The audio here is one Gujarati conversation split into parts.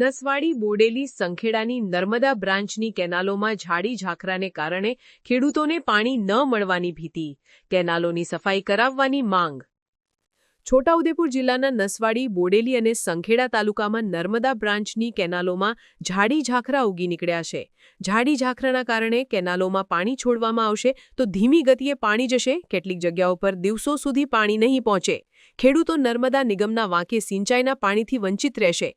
નસવાડી બોડેલી સંખેડાની નર્મદા બ્રાન્ચની કેનાલોમાં ઝાડી ઝાખરાને કારણે ખેડૂતોને પાણી ન મળવાની ભીતિ. કેનાલોની સફાઈ કરાવવાની માંગ. છોટાઉદેપુર જિલ્લાના નસવાડી, બોડેલી અને સંખેડા તાલુકામાં નર્મદા બ્રાન્ચની કેનાલોમાં ઝાડી ઝાખરા ઉગી નીકળ્યા છે. ઝાડી ઝાખરાના કારણે કેનાલોમાં પાણી છોડવામાં આવશે તો ધીમી ગતિએ પાણી જશે. કેટલીક જગ્યાઓ પર દિવસો સુધી પાણી નહીં પહોંચે. ખેડૂતો નર્મદા નિગમના વાંકે સિંચાઈના પાણીથી વંચિત રહેશે.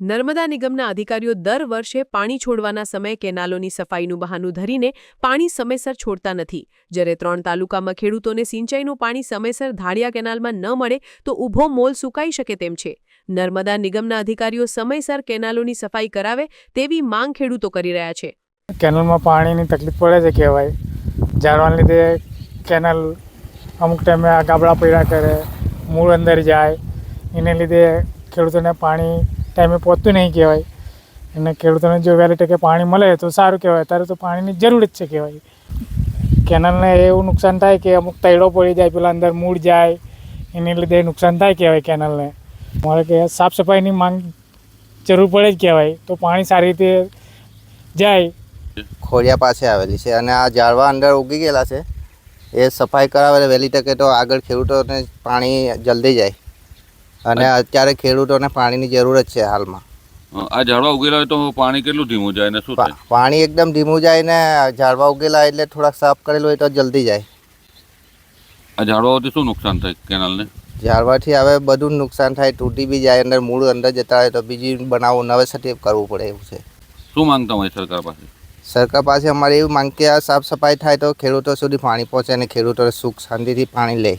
નર્મદા નિગમના અધિકારીઓ દર વર્ષે પાણી છોડવાના સમયે કેનાલોની સફાઈનું બહાનું ધરીને પાણી સમયસર છોડતા નથી. જ્યારે ત્રણ તાલુકામાં ખેડૂતોને સિંચાઈનું પાણી સમયસર ધાડિયા કેનાલમાં ન મળે તો ઊભો મોલ સુકાઈ શકે તેમ છે. નર્મદા નિગમના અધિકારીઓ સમયસર કેનાલોની સફાઈ કરાવે તેવી માંગ ખેડૂતો કરી રહ્યા છે. કેનલમાં પાણીની તકલીફ પડે છે કહેવાય. ઝાડવાને લીધે કેનલ અમુક ટાઈમે ગાબડા પડ્યા કરે, મૂળ અંદર જાય. એને લીધે ખેડૂતોને પાણી ટાઈમે પહોંચતું નહીં કહેવાય. અને ખેડૂતોને જો વહેલી ટકે પાણી મળે તો સારું કહેવાય. અત્યારે તો પાણીની જરૂર જ છે કહેવાય. કેનલને એવું નુકસાન થાય કે અમુક તૈડો પડી જાય, પેલા અંદર મૂળ જાય. એને લીધે નુકસાન થાય કહેવાય કેનલને. મારે કે સાફ સફાઈની માંગ જરૂર પડે જ કહેવાય. તો પાણી સારી રીતે જાય. ખોડિયા પાસે આવેલી છે અને આ ઝાડવા અંદર ઉગી ગયેલા છે. એ સફાઈ કરાવે વહેલી તકે તો આગળ ખેડૂતોને પાણી જલ્દી જાય. અને અત્યારે ખેડૂતોને પાણીની જરૂર જ છે હાલમાં. આ ઝાડવા ઉગેલા હોય તો પાણી કેટલું ધીમું જાય ને શું થાય? પાણી એકદમ ધીમું જાય ને ઝાડવા ઉગેલા એટલે થોડાક સાફ કરેલું હોય તો જલ્દી જાય. આ ઝાડવાઓથી શું નુકસાન થાય કેનાલને? ઝાડવાથી હવે બધું નુકસાન થાય તૂટી બી જાય અંદર મૂળ અંદર જતા હોય તો બીજી બનાવો નવેસરથી કરવું પડે એવું છે. શું માંગતા હોય સરકાર પાસે? સરકાર પાસે અમારી એવી માંગ કે આ સાફ સફાઈ થાય તો ખેડૂતો સુધી પાણી પહોંચે અને ખેડૂતો સુખ શાંતિથી પાણી લે.